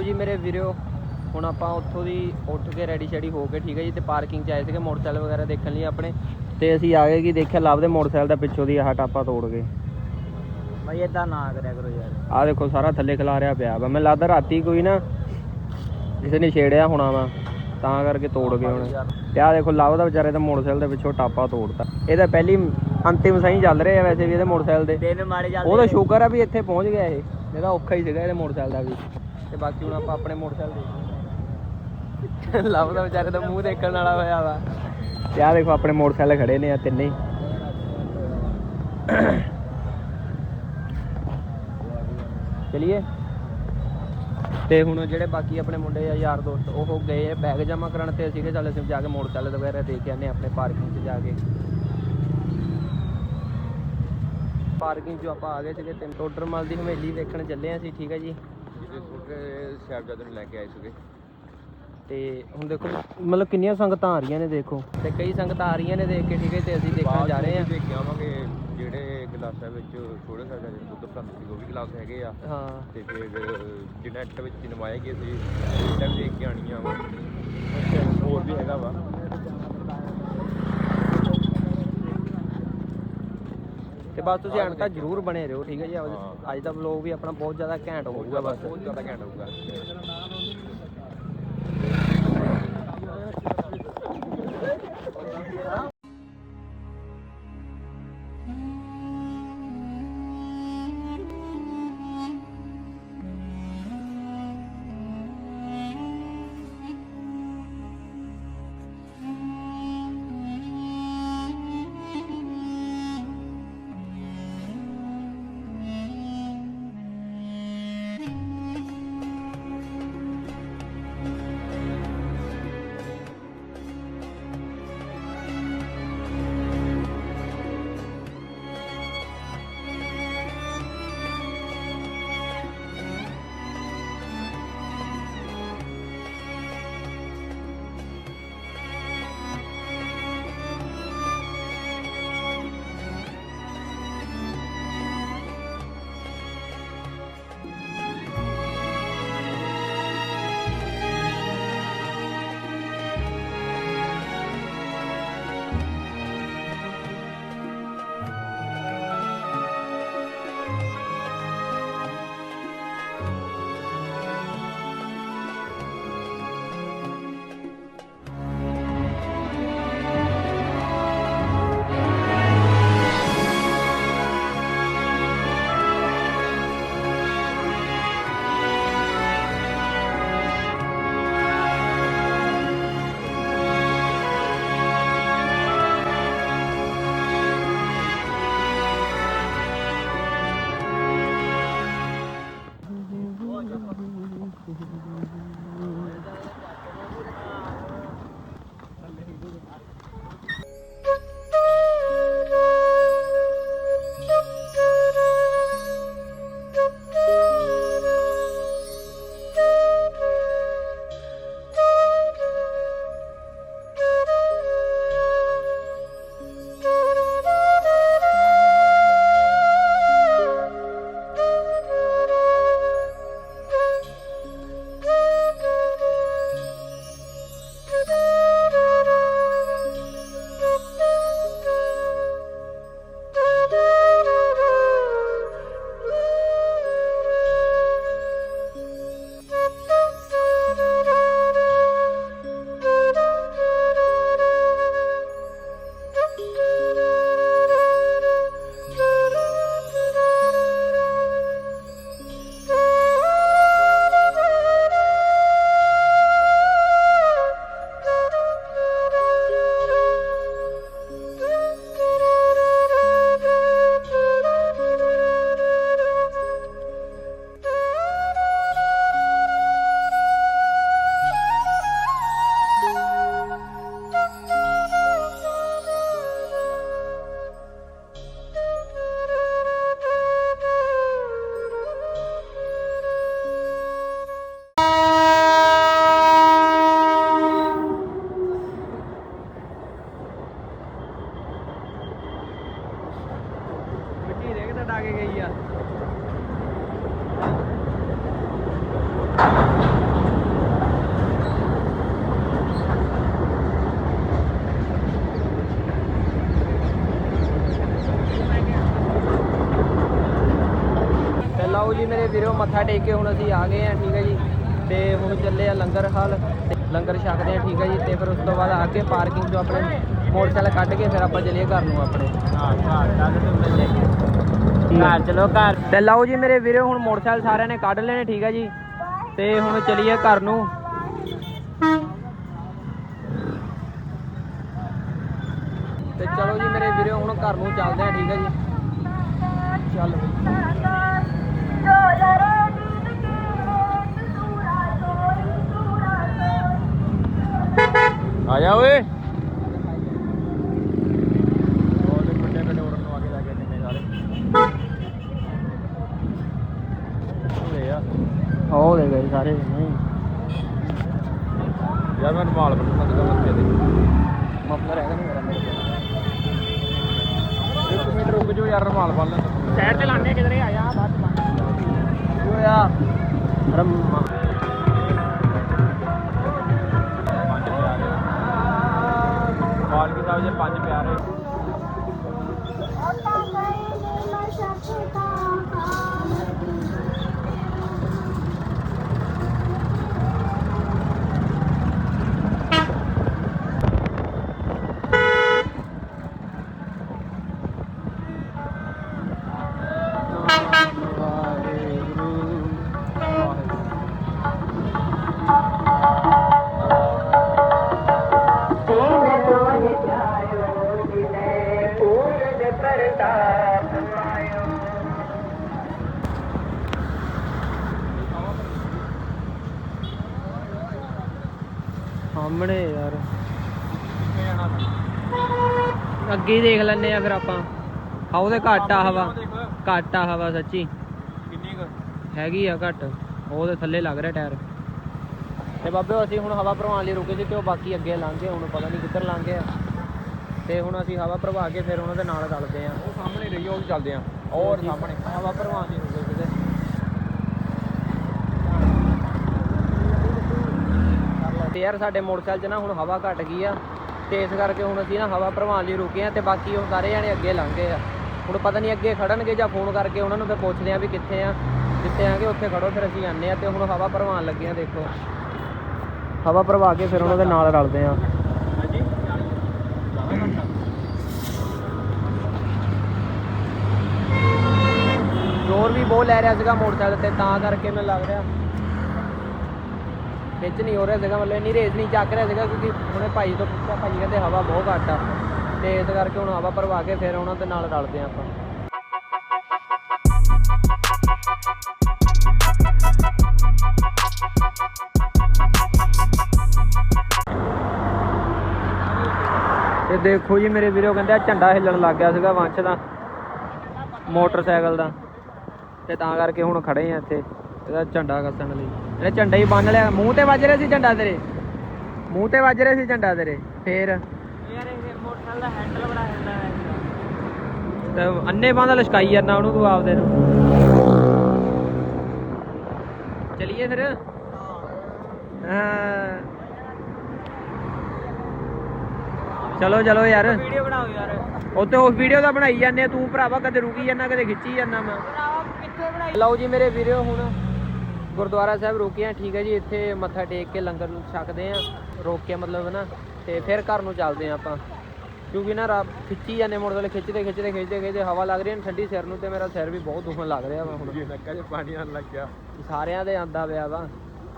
ਲਓ ਜੀ ਮੇਰੇ ਵੀਰੋ ਹੁਣ ਆਪਾਂ ਉੱਥੋਂ ਦੀ ਉੱਠ ਕੇ ਰੈਡੀ ਸ਼ੈਡੀ ਹੋ ਕੇ ਠੀਕ ਹੈ ਜੀ ਤੇ ਪਾਰਕਿੰਗ 'ਚ ਆਏ ਸੀਗੇ ਮੋਟਰਸਾਈਕਲ ਵਗੈਰਾ ਦੇਖਣ ਲਈ ਆਪਣੇ ਤੇ ਅਸੀਂ ਆ ਗਏ ਕਿ ਦੇਖਿਆ ਲੱਭਦੇ ਮੋਟਰਸਾਈਕਲ ਦਾ ਪਿੱਛੋਂ ਦੀ ਆਹ ਟਾਪਾ ਤੋੜ ਗਏ ਭਾਈ ਇਦਾਂ ਨਾ ਕਰਿਆ ਕਰੋ ਯਾਰ। ਆਹ ਦੇਖੋ ਸਾਰਾ ਥੱਲੇ ਖਿਲਾਰਿਆ ਪਿਆ ਵਾ। ਮੈਨੂੰ ਲੱਗਦਾ ਰਾਤੀ ਕੋਈ ਨਾ ਕਿਸੇ ਨੇ ਛੇੜਿਆ ਹੋਣਾ ਵਾ ਤਾਂ ਕਰਕੇ ਤੋੜ ਗਏ ਹੁਣ। ਤੇ ਆਹ ਦੇਖੋ ਲਵ ਦਾ ਵਿਚਾਰੇ ਦਾ ਮੋਟਰਸਾਈਕਲ ਦੇ ਪਿੱਛੋਂ ਟਾਪਾ ਤੋੜਤਾ। ਇਹਦਾ ਪਹਿਲੀ ਅੰਤਿਮ ਸਹੀ ਚੱਲ ਰਿਹਾ ਵੈਸੇ ਵੀ ਇਹਦੇ ਮੋਟਰਸਾਈਕਲ ਦੇ। ਦਿਨ ਮਾਰੇ ਚੱਲਦੇ ਉਹ ਤਾਂ ਸ਼ੁਕਰ ਆ ਵੀ ਇੱਥੇ ਪਹੁੰਚ ਗਿਆ ਇਹ। ਇਹਦਾ ਔਖਾ ਹੀ ਸੀਗਾ ਇਹਦੇ ਮੋਟਰਸਾਈਕਲ ਦਾ ਵੀ। ਤੇ ਬਾਕੀ ਹੁਣ ਆਪਾਂ ਆਪਣੇ ਮੋਟਰਸਾਈਕਲ ਦੇਖਦੇ ਲਵ ਦਾ ਵਿਚਾਰੇ ਦਾ ਮੂੰਹ ਦੇਖਣ ਵਾਲਾ ਹੋਇਆ ਵਾ। ਤੇ ਆਹ ਦੇਖੋ ਆਪਣੇ ਮੋਟਰਸਾਈਕਲ ਖੜੇ ਨੇ ਆ ਤਿੰਨੇ ਹੀ। ਚਲਿਏ। ਤੇ ਹੁਣ ਜਿਹੜੇ ਬਾਕੀ ਆਪਣੇ ਮੁੰਡੇ ਆ, ਯਾਰ ਦੋਸਤ, ਉਹ ਗਏ ਬੈਗ ਜਮਾ ਕਰਨ ਤੇ ਅਸੀਂ ਕਿ ਚੱਲ ਅਸੀਂ ਜਾ ਕੇ ਮੋਟਰਸਾਈਕਲ ਵਗੈਰਾ ਦੇ ਕੇ ਆਨੇ ਆਪਣੇ ਪਾਰਕਿੰਗ 'ਚ ਜਾ ਕੇ। ਪਾਰਕਿੰਗ ਚ ਆਪਾਂ ਆ ਗਏ ਸੀਗੇ ਤੇ ਟੋਡਰਮਲ ਦੀ ਹਵੇਲੀ ਦੇਖਣ ਚੱਲੇ ਆ ਅਸੀਂ, ਠੀਕ ਹੈ ਜੀ। ਜਿਹਦੇ ਛੋਟੇ ਸਾਹਿਬਜ਼ਾਦੇ ਨੂੰ ਲੈ ਕੇ ਆਏ ਸੀਗੇ। ਤੇ ਹੁਣ ਦੇਖੋ ਮਤਲਬ ਕਿੰਨੀਆਂ ਸੰਗਤਾਂ ਆ ਰਹੀਆਂ ਨੇ ਦੇਖੋ। ਤੇ ਕਈ ਸੰਗਤਾਂ ਆ ਰਹੀਆਂ ਨੇ ਦੇਖ ਕੇ ਠੀਕ ਹੈ ਤੇ ਅਸੀਂ ਦੇਖਣ ਜਾ ਰਹੇ ਆ ਦੇਖ ਕੇ ਆਵਾਂਗੇ ਜਿਹੜੇ ਗਲਾਸਾਂ ਵਿੱਚ ਛੋਟੇ ਸਾਹਿਬਜ਼ਾਦੇ ਨੂੰ ਦੁੱਧ ਪ੍ਰਾਪਤ ਸੀ ਉਹ ਵੀ ਗਲਾਸ ਹੈਗੇ ਆ। ਹਾਂ। ਤੇ ਫਿਰ ਜਿਹੜਾ ਨੈਟ ਵਿੱਚ ਨਿਮਾਏ ਗਏ ਸੀ ਉਹ ਟਾਈਮ ਦੇਖ ਕੇ ਆਣੀਆਂ ਵਾ ਹੋਰ ਵੀ ਹੈਗਾ ਵਾ ਤੇ ਬਸ ਤੁਸੀਂ ਅੰਤ ਤੱਕ ਜ਼ਰੂਰ ਬਣੇ ਰਹੋ ਠੀਕ ਹੈ ਜੀ। ਅੱਜ ਦਾ ਵਲੋਗ ਵੀ ਆਪਣਾ ਬਹੁਤ ਜ਼ਿਆਦਾ ਘੈਂਟ ਹੋਊਗਾ ਬਸ ਬਹੁਤ ਜ਼ਿਆਦਾ ਘੈਂਟ ਹੋਊਗਾ। ਵੀਰੋ ਮੱਥਾ ਟੇਕ ਕੇ ਹੁਣ ਅਸੀਂ ਆ ਗਏ ਆ ਠੀਕ ਹੈ ਜੀ। ਤੇ ਹੁਣ ਚੱਲੇ ਆ ਲੰਗਰ ਹਾਲ। ਲੰਗਰ ਛਕਦੇ ਆ ਠੀਕ ਹੈ ਜੀ। ਤੇ ਫਿਰ ਉਸ ਤੋਂ ਬਾਅਦ ਆ ਕੇ ਪਾਰਕਿੰਗ ਤੋਂ ਆਪਣੇ ਮੋਟਰਸਾਈਕਲ ਕੱਢ ਕੇ ਫਿਰ ਆਪਾਂ ਚੱਲੀਏ ਘਰ ਨੂੰ ਆਪਣੇ। ਹਾਂ ਘਰ ਮਿਲ ਚਲੋ ਘਰ। ਤੇ ਲਓ ਜੀ ਮੇਰੇ ਵੀਰੇ ਹੁਣ ਮੋਟਰਸਾਈਕਲ ਸਾਰਿਆਂ ਨੇ ਕੱਢ ਲੈਣੇ ਠੀਕ ਹੈ ਜੀ। ਤੇ ਹੁਣ ਚਲੀਏ ਘਰ ਨੂੰ। ਤੇ ਚਲੋ ਜੀ ਮੇਰੇ ਵੀਰੇ ਹੁਣ ਘਰ ਨੂੰ ਚੱਲਦੇ ਆ ਠੀਕ ਹੈ ਜੀ। ਚੱਲ। ਬਈ ਆ ਜਾ ਓਏ। ਉਹਦੇ ਵੱਡੇ ਵੱਡੇ ਉਰਨ ਨੂੰ ਕੇ ਲੈ ਕੇ ਨਿੰਨੇ ਸਾਰੇ ਹੋਏ ਆ ਉਹ ਦੇ ਗਏ ਸਾਰੇ। ਨਹੀਂ ਯਾਰ ਮੈਂ ਰੁਮਾਲ ਬੰਨਣਾ ਤੇ ਬੱਚੇ ਦੇ। ਮਫਲਰ ਹੈਗਾ ਨਹੀਂ ਮੇਰਾ ਮੇਰੇ ਕੋਲ। ਇੱਕ ਮਿੰਟ ਰੁਕ ਜਾਓ ਯਾਰ ਰੁਮਾਲ ਬੰਨ ਲੈ ਸਾਈਡ ਤੇ ਲਾਣੇ ਕਿਧਰੇ ਆ ਜਾ ਬਾਅਦ ਚ ਜੋ ਆ ਰਮਾ ਪੰਜ ਪਿਆਰੇ ਮਾਲਕੀ ਸਾਹਿਬ ਜੇ ਪੰਜ ਪਿਆਰੇ। ਸਾਹਮਣੇ ਯਾਰ। ਅੱਗੇ ਹੀ ਦੇਖ ਲੈਨੇ ਆ ਫਿਰ ਆਪਾਂ। ਆ ਉਹਦੇ ਘੱਟ ਆ ਹਵਾ। ਘੱਟ ਆ ਹਵਾ ਸੱਚੀ। ਕਿੰਨੀ ਕੁ? ਹੈਗੀ ਆ ਘੱਟ। ਉਹਦੇ ਥੱਲੇ ਲੱਗ ਰਿਹਾ ਟਾਇਰ। ਤੇ ਬਾਬੇ ਅਸੀਂ ਹੁਣ ਹਵਾ ਭਰਵਾਉਣ ਲਈ ਰੁਕੇ ਸੀ ਤੇ ਉਹ ਬਾਕੀ ਅੱਗੇ ਲੰਘ ਗਏ। ਹੁਣ ਪਤਾ ਨਹੀਂ ਕਿੱਧਰ ਲੰਘ ਗਏ ਆ ਤੇ ਹੁਣ ਅਸੀਂ ਹਵਾ ਭਰਵਾ ਕੇ ਫਿਰ ਉਹਨਾਂ ਦੇ ਨਾਲ ਰਲਦੇ ਆ। ਉਹ ਸਾਹਮਣੇ ਰਹੀ ਉਹ ਚੱਲਦੇ ਆ। ਔਰ ਸਾਹਮਣੇ। ਹਵਾ ਭਰਵਾਉਣ ਲਈ ਰੁਕੇ ਕਿਤੇ ਤੇ ਯਾਰ ਸਾਡੇ ਮੋਟਰਸਾਈਕਲ 'ਚ ਨਾ ਹੁਣ ਹਵਾ ਘਟ ਗਈ ਆ ਤੇ ਇਸ ਕਰਕੇ ਹੁਣ ਅਸੀਂ ਨਾ ਹਵਾ ਭਰਵਾਉਣ ਲਈ ਰੁਕੇ ਆ ਤੇ ਬਾਕੀ ਉਹ ਸਾਰੇ ਜਾਣੇ ਅੱਗੇ ਲੰਘ ਗਏ ਆ। ਹੁਣ ਪਤਾ ਨਹੀਂ ਅੱਗੇ ਖੜਨਗੇ ਜਾਂ ਫੋਨ ਕਰਕੇ ਉਹਨਾਂ ਨੂੰ ਫਿਰ ਪੁੱਛਦੇ ਆ ਵੀ ਕਿੱਥੇ ਆ, ਜਿੱਥੇ ਆਗੇ ਉੱਥੇ ਖੜੋ, ਫਿਰ ਅਸੀਂ ਆਨੇ ਆ ਤੇ ਹੁਣ ਹਵਾ ਭਰਵਾਉਣ ਲੱਗੇ ਆ ਦੇਖੋ। ਹਵਾ ਭਰਵਾ ਕੇ ਫਿਰ ਉਹਨਾਂ ਦੇ ਨਾਲ ਰਲਦੇ ਆ। ਜ਼ੋਰ ਵੀ ਬਹੁਤ ਲੈ ਰਿਹਾ ਸੀਗਾ ਮੋਟਰਸਾਈਕਲ ਤੇ, ਤਾਂ ਕਰਕੇ ਮੈਨੂੰ ਲੱਗ ਰਿਹਾ। ਖਿੱਚ ਨਹੀਂ ਹੋ ਰਿਹਾ ਸੀਗਾ, ਮਤਲਬ ਇੰਨੀ ਰੇਸ ਨਹੀਂ ਚੱਕ ਰਿਹਾ ਸੀਗਾ ਕਿਉਂਕਿ ਹੁਣੇ ਭਾਈ ਤੋਂ ਪੁੱਛਿਆ, ਭਾਈ ਕਹਿੰਦੇ ਹਵਾ ਬਹੁਤ ਘੱਟ ਆ। ਤੇ ਇਸ ਕਰਕੇ ਹੁਣ ਹਵਾ ਭਰਵਾ ਕੇ ਫਿਰ ਉਹਨਾਂ ਦੇ ਨਾਲ ਰਲਦੇ ਆਪਾਂ। ਤੇ ਦੇਖੋ ਜੀ, ਮੇਰੇ ਵੀਰੋ ਕਹਿੰਦੇ ਆ ਝੰਡਾ ਹਿੱਲਣ ਲੱਗ ਗਿਆ ਸੀਗਾ ਵੰਸ਼ ਦਾ, ਮੋਟਰਸਾਈਕਲ ਦਾ। ਤੇ ਤਾਂ ਕਰਕੇ ਹੁਣ ਖੜੇ ਆ ਇੱਥੇ। ਇਹਦਾ ਝੰਡਾ ਕੱਸਣ ਲਈ। ਇਹਨੇ ਝੰਡਾ ਹੀ ਬੰਨ ਲਿਆ। ਮੂੰਹ ਤੇ ਵੱਜ ਰਿਹਾ ਸੀ ਝੰਡਾ ਤੇਰੇ? ਮੂੰਹ ਤੇ ਵੱਜ ਰਿਹਾ ਸੀ ਝੰਡਾ ਤੇਰੇ? ਫੇਰ? ਯਾਰ ਇਹ ਮੋਟਰਸਾਈਕਲ ਦਾ ਹੈਂਡਲ ਬੜਾ ਹਿਲਦਾ ਹੈ ਤੇ ਅੰਨੇ ਬਾਂਦਾ ਲਸ਼ਕਾਈ ਜਾਂਦਾ ਉਹਨੂੰ ਤੂੰ ਆਪਦੇ ਨੂੰ। ਚਲਿਏ ਫਿਰ? ਚਲੋ ਚਲੋ ਯਾਰ। ਵੀਡੀਓ ਬਣਾਓ ਯਾਰ। ਉੱਤੇ ਉਸ ਵੀਡੀਓ ਦਾ ਬਣਾਈ ਜਾਂਦੇ ਤੂੰ ਭਰਾਵਾ ਕਦੇ ਰੁਕੀ ਜਾਂਦਾ ਕਦੇ ਖਿੱਚੀ ਜਾਂਦਾ ਮੈਂ। ਭਰਾਵਾ ਕਿੱਥੇ ਬਣਾਈ? ਲਓ ਜੀ ਮੇਰੇ ਵੀਰੋ ਹੁਣ ਗੁਰਦੁਆਰਾ ਸਾਹਿਬ ਰੁਕੇ ਆ ਠੀਕ ਹੈ ਜੀ ਇੱਥੇ ਮੱਥਾ ਟੇਕ ਕੇ ਲੰਗਰ ਨੂੰ ਛਕਦੇ ਆ ਰੋਕ ਕੇ ਮਤਲਬ ਨਾ ਤੇ ਫਿਰ ਘਰ ਨੂੰ ਚੱਲਦੇ ਆ ਆਪਾਂ। ਕਿਉਂਕਿ ਨਾ ਰੱਬ ਖਿੱਚੀ ਜਾਂਦੇ ਮੋਟਰਸਾਈਕਲ ਖਿੱਚਦੇ ਖਿੱਚਦੇ ਖਿੱਚਦੇ ਖਿੱਚਦੇ ਹਵਾ ਲੱਗ ਰਹੀ ਹੈ ਠੰਡੀ ਸਿਰ ਨੂੰ ਤੇ ਮੇਰਾ ਸਿਰ ਵੀ ਬਹੁਤ ਦੁਖਣ ਲੱਗ ਰਿਹਾ ਵਾ ਹੁਣ। ਇਹ ਨੱਕਾ 'ਚ ਪਾਣੀ ਆਣ ਲੱਗ ਗਿਆ। ਸਾਰਿਆਂ ਦੇ ਆਂਦਾ ਪਿਆ ਵਾ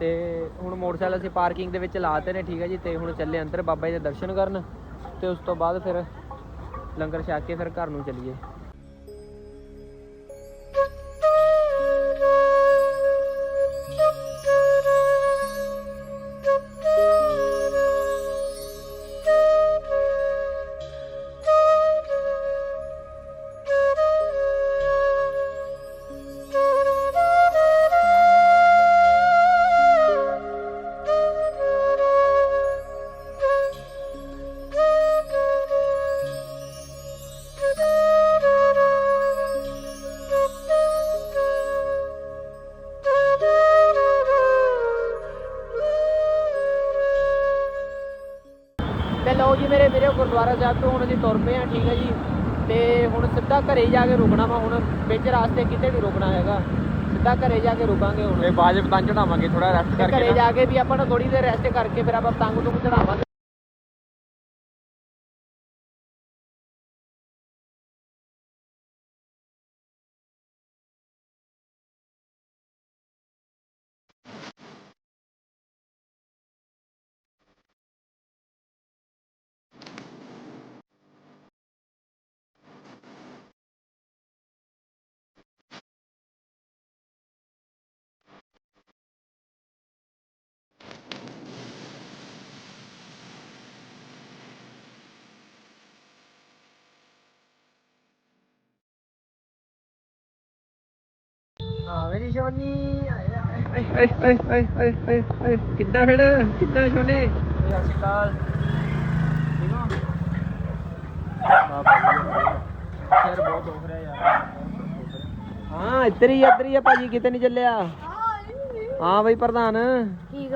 ਤੇ ਹੁਣ ਮੋਟਰਸਾਈਕਲ ਅਸੀਂ ਪਾਰਕਿੰਗ ਦੇ ਵਿੱਚ ਲਾਤੇ ਨੇ ਠੀਕ ਹੈ ਜੀ ਤੇ ਹੁਣ ਚੱਲੇ ਅੰਦਰ ਬਾਬਾ ਜੀ ਦੇ ਦਰਸ਼ਨ ਕਰਨ ਤੇ ਉਸ ਤੋਂ ਬਾਅਦ ਫਿਰ ਲੰਗਰ ਛਕ ਕੇ ਫਿਰ ਘਰ ਨੂੰ ਚੱਲੀਏ। ਤੇ ਲਓ ਜੀ ਮੇਰੇ ਵੀਰੇ ਗੁਰਦੁਆਰਾ ਸਾਹਿਬ ਤੋਂ ਹੁਣ ਅਸੀਂ ਤੁਰ ਪਏ ਆ ਠੀਕ ਹੈ ਜੀ। ਤੇ ਹੁਣ ਸਿੱਧਾ ਘਰੇ ਜਾ ਕੇ ਰੁਕਣਾ ਵਾ ਹੁਣ ਵਿੱਚ ਰਾਸਤੇ ਕਿਤੇ ਵੀ ਰੁਕਣਾ ਹੈਗਾ। ਸਿੱਧਾ ਘਰੇ ਜਾ ਕੇ ਰੁਕਾਂਗੇ ਹੁਣ। ਤੇ ਬਾਅਦ ਚ ਪਤੰਗ ਚੜਾਵਾਂਗੇ ਥੋੜਾ ਰੈਸਟ ਕਰਕੇ ਘਰੇ। ਜਾ ਕੇ ਵੀ ਆਪਾਂ ਨੂੰ ਥੋੜੀ ਦੇਰ ਰੈਸਟ ਕਰਕੇ ਫਿਰ ਆਪਾਂ ਪਤੰਗ ਤੋਂ ਚੜਾਵਾਂਗੇ। ਹਾਂ ਭਾਜੀ ਕਿਤੇ ਨਹੀਂ ਚੱਲਿਆ ਹਾਂ ਬਈ ਪ੍ਰਧਾਨ ਠੀਕ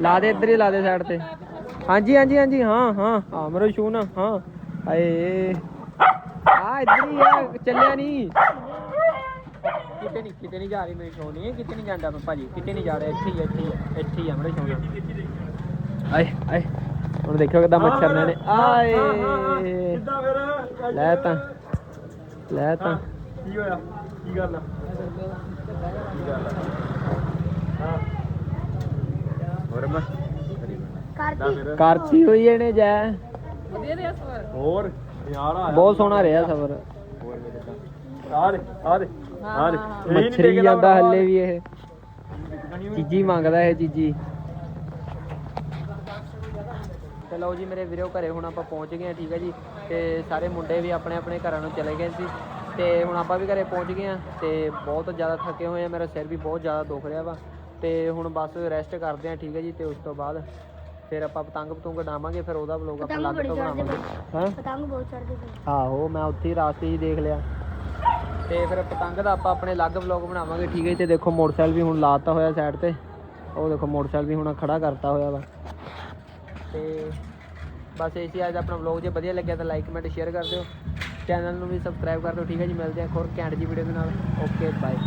ਲਾ ਦੇ ਇੱਧਰ ਹੀ ਲਾ ਦੇ ਸਾਈਡ ਤੇ ਹਾਂਜੀ ਹਾਂਜੀ ਹਾਂਜੀ ਹਾਂ ਹਾਂ ਹਾਂ ਮਰੋ ਸ਼ੂ ਨਾ ਹਾਂ ਹਾਏ ਆ ਇੱਧਰ ਹੀ ਆ ਚੱਲਿਆ ਨਹੀਂ। ਕਿਤੇ ਨਹੀਂ ਕਿਤੇ ਨਹੀਂ ਜਾ ਰਹੀ ਮੇਰੀ ਸੋਨੀ ਕਿਤੇ ਨਹੀਂ ਜਾਂਦਾ ਮੈਂ ਭਾਜੀ ਕਿਤੇ ਨਹੀਂ ਜਾ ਰਿਹਾ ਇੱਥੇ ਹੀ ਆ, ਇੱਥੇ ਹੀ ਆ, ਇੱਥੇ ਹੀ ਆ ਮੇਰੇ ਸੋਨਾ ਆਏ ਆਏ ਹੁਣ ਦੇਖਿਓ ਕਿਦਾਂ ਮੱਛਰ ਨੇ। ਨੇ ਆਏ। ਕਿੱਦਾਂ ਫਿਰ? ਲੈ ਤਾਂ ਲੈ ਤਾਂ। ਕੀ ਹੋਇਆ? ਕੀ ਗੱਲ ਆ? ਕੀ ਗੱਲ ਆ ਹਾਂ ਹੋਰ ਮੈਂ ਕਰਤੀ ਕਰਤੀ ਹੋਈ ਇਹਨੇ ਜੈ। ਹੋਰ? ਯਾਰ ਆ ਬਹੁਤ ਸੋਹਣਾ ਰਿਹਾ ਸਫ਼ਰ। ਹੋਰ ਮੇਰੇ ਤਾਂ। ਆ ਦੇ ਆ ਦੇ ਆ ਦੇ ਇਹੀ ਨੀ ਮੱਛਰੀ ਜਾਂਦਾ। ਹੱਲੇ ਵੀ ਇਹ। ਚੀਜੀ ਮੰਗਦਾ ਇਹ ਚੀਜੀ ਤੇ ਲਓ ਜੀ ਮੇਰੇ ਵੀਰੋ ਘਰੇ ਹੁਣ ਆਪਾਂ ਪਹੁੰਚ ਗਏ ਆ ਠੀਕ ਹੈ ਜੀ। ਤੇ ਸਾਰੇ ਮੁੰਡੇ ਵੀ ਆਪਣੇ ਆਪਣੇ ਘਰਾਂ ਨੂੰ ਚਲੇ ਗਏ ਸੀ। ਤੇ ਹੁਣ ਆਪਾਂ ਵੀ ਘਰੇ ਪਹੁੰਚ ਗਏ ਆ ਤੇ ਬਹੁਤ ਜ਼ਿਆਦਾ ਥੱਕੇ ਹੋਏ ਆ ਮੇਰਾ ਸਿਰ ਵੀ ਬਹੁਤ ਜ਼ਿਆਦਾ ਦੁਖ ਰਿਹਾ ਵਾ। ਤੇ ਹੁਣ ਬਸ ਰੈਸਟ ਕਰਦੇ ਆ ਠੀਕ ਹੈ ਜੀ। ਤੇ ਉਸ ਤੋਂ ਬਾਅਦ ਫਿਰ ਆਪਾਂ ਪਤੰਗ ਪਤੰਗ ਡਾਵਾਂਗੇ ਫਿਰ ਉਹਦਾ ਵਲੋਗ ਆਪਾਂ ਪਤੰਗ ਅਲੱਗ ਬੜੀ ਤੋਂ ਬਣਾਵਾਂਗੇ। ਹਾਂ? ਪਤੰਗ ਬਹੁਤ ਚੜਦੇ ਪਏ ਆਹੋ ਮੈਂ ਉੱਥੇ ਹੀ ਰਾਸਤੇ 'ਚ ਦੇਖ ਲਿਆ। ਤੇ ਫਿਰ ਪਤੰਗ ਦਾ ਆਪਾਂ ਆਪਣੇ ਅਲੱਗ ਵਲੌਗ ਬਣਾਵਾਂਗੇ ਠੀਕ ਹੈ ਜੀ? ਤੇ ਦੇਖੋ ਮੋਟਰਸਾਈਕਲ ਵੀ ਹੁਣ ਲਾਤਾ ਹੋਇਆ ਸਾਈਡ ਤੇ। ਉਹ ਦੇਖੋ ਮੋਟਰਸਾਈਕਲ ਵੀ ਹੁਣ ਖੜਾ ਕਰਤਾ ਹੋਇਆ ਵਾ। ਤੇ ਬਸ ਇਹ ਸੀ ਅੱਜ ਆਪਣਾ ਵਲੌਗ ਜੇ ਵਧੀਆ ਲੱਗਿਆ ਤਾਂ ਲਾਈਕ ਕਮੈਂਟ ਸ਼ੇਅਰ ਕਰ ਦਿਓ। ਚੈਨਲ ਨੂੰ ਵੀ ਸਬਸਕ੍ਰਾਈਬ ਕਰ ਦਿਓ ਠੀਕ ਹੈ ਜੀ। ਮਿਲਦੇ ਹਾਂ ਇੱਕ ਹੋਰ ਘੈਂਟ ਜੀ ਵੀਡੀਓ ਦੇ ਨਾਲ। Okay bye